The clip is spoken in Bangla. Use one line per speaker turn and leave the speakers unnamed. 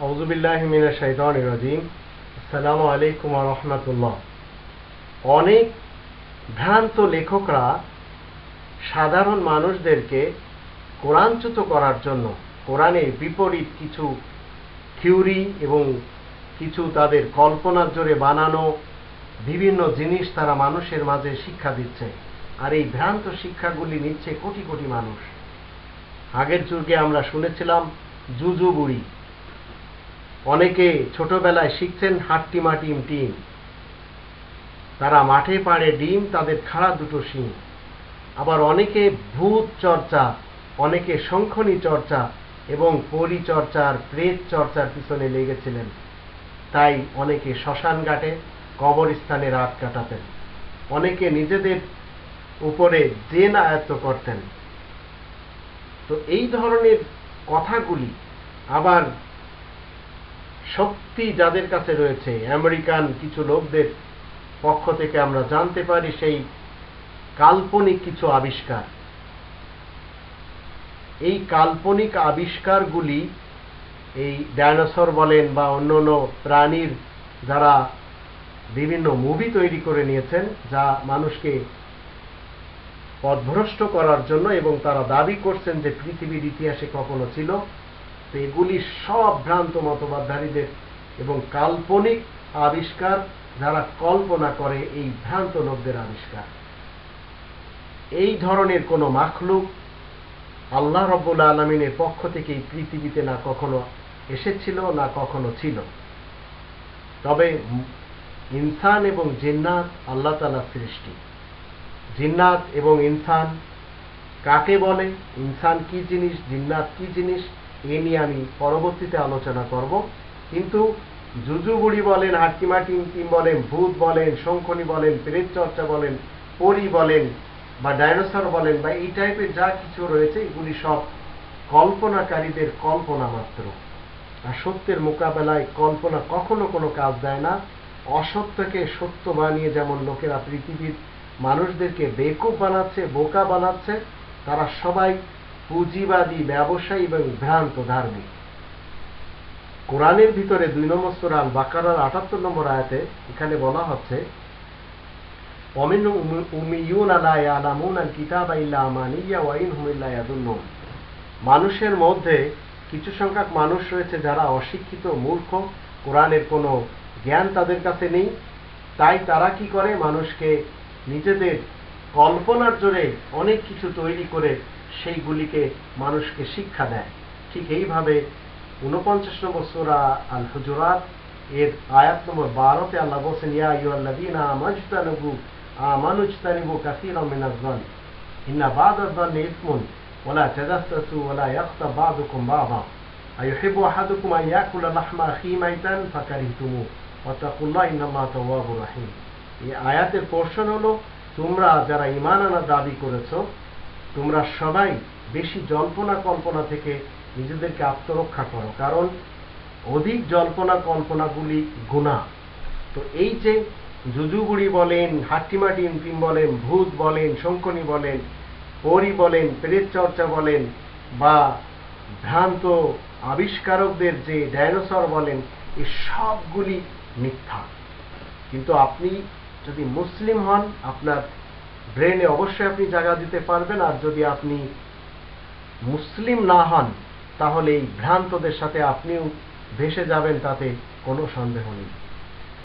রাজিম। আসসালামু আলাইকুম রহমতুল্লাহ। অনেক ভ্রান্ত লেখকরা সাধারণ মানুষদেরকে কোরআনচ্যুত করার জন্য কোরআনের বিপরীত কিছু থিওরি এবং কিছু তাদের কল্পনার জোরে বানানো বিভিন্ন জিনিস তারা মানুষের মাঝে শিক্ষা দিচ্ছে। আর এই ভ্রান্ত শিক্ষাগুলি নিচ্ছে কোটি কোটি মানুষ। আগের যুগে আমরা শুনেছিলাম, জুজু অনেকে ছোটবেলায় শিখছেন হাট্টিমা টিম টিম তারা মাঠে পাড়ে ডিম, তাদের খাড়া দুটো শিং। আবার অনেকে ভূত চর্চা, অনেকে শঙ্খনী চর্চা এবং পরিচর্চার প্রেত চর্চার পিছনে লেগেছিলেন। তাই অনেকে শ্মশান ঘাটে কবরস্থানে রাত কাটাতেন। অনেকে নিজেদের উপরে জেন আয়ত্ত করতেন। তো এই ধরনের কথাগুলি আবার শক্তি যাদের কাছে রয়েছে, আমেরিকান কিছু লোকদের পক্ষ থেকে আমরা জানতে পারি সেই কাল্পনিক কিছু আবিষ্কার। এই কাল্পনিক আবিষ্কারগুলি এই ডায়নোসর বলেন বা অন্য অন্য প্রাণীর যারা বিভিন্ন মুভি তৈরি করে নিয়েছেন, যা মানুষকে পথভ্রষ্ট করার জন্য এবং তারা দাবি করছেন যে পৃথিবীর ইতিহাসে কখনো ছিল তো এগুলি সব ভ্রান্ত মতবাদধারীদের এবং কাল্পনিক আবিষ্কার যারা কল্পনা করে এই ভ্রান্ত লোকদের আবিষ্কার। এই ধরনের কোনো মাখলুক আল্লাহ রব্বুল আলমিনের পক্ষ থেকে এই পৃথিবীতে না কখনো এসেছিল, না কখনো ছিল। তবে ইনসান এবং জিন্নাত আল্লাহ তালা সৃষ্টি। জিন্নাত এবং ইনসান কাকে বলে? ইনসান কি জিনিস? জিন্নাত কি জিনিস? এ নিয়ে আমি পরবর্তীতে আলোচনা করব। কিন্তু জুজুবুড়ি বলেন হাট্টিমা টিম টিম বলেন, ভূত বলেন, শঙ্খনী বলেন প্রেত চর্চা বলেন, পরি বলেন, বা ডাইনোসর বলেন, বা এই টাইপের যা কিছু রয়েছে, এগুলি সব কল্পনাকারীদের কল্পনা মাত্র। আর সত্যের মোকাবেলায় কল্পনা কখনো কোনো কাজ দেয় না। অসত্যকে সত্য বানিয়ে যেমন লোকেরা পৃথিবীর মানুষদেরকে বেকুব বানাচ্ছে, বোকা বানাচ্ছে, তারা সবাই পুঁজিবাদী, ব্যবসায়ী এবং ভ্রান্ত ধার্মিক। কোরআনের ভিতরে দুই নম্বর সুরাল বাকারার আটাত্তর নম্বর আয়াতে এখানে বলা হচ্ছে মানুষের মধ্যে কিছু সংখ্যক মানুষ রয়েছে যারা অশিক্ষিত, মূর্খ, কোরআনের কোনো জ্ঞান তাদের কাছে নেই। তাই তারা কি করে? মানুষকে নিজেদের কল্পনার জোরে অনেক কিছু তৈরি করে সেইগুলিকে মানুষকে শিক্ষা দেয়। ঠিক এইভাবে উনপঞ্চাশ নম্বর সোরা আল হুজুরাত এর আয়াত নম্বর বারোতে আল্লাহ বলছেন, ইয়া আমানুজতানিবু কাসীরাম মিনাজ-জন ইন্না ইসমুন বা'দা লাহমা আখি মাইতান ফাকারিহতুমু, ওয়াত্তাকুল্লাহ ইন্নাল্লাহা তাওয়াবুর রাহিম। এই আয়াতের পোর্শন হলো তোমরা যারা ইমান আনার দাবি করেছ, তোমরা সবাই বেশি জল্পনা কল্পনা থেকে নিজেদেরকে আত্মরক্ষা করো। কারণ অধিক জল্পনা কল্পনাগুলি গুণা তো এই যে জুজুগুড়ি বলেন, হাট্টিমাটি ইমটিম বলেন, ভূত বলেন, শঙ্কনি বলেন, পরি বলেন, প্রেত চর্চা বলেন, বা ভ্রান্ত আবিষ্কারকদের যে ডাইনোসর বলেন এই সবগুলি মিথ্যা। কিন্তু আপনি যদি মুসলিম হন, আপনার ব্রেনে অবশ্যই আপনি জায়গা দিতে পারবেন। আর যদি আপনি মুসলিম না হন, তাহলে এই ভ্রান্তদের সাথে আপনিও ভেসে যাবেন, তাতে কোনো সন্দেহ নেই।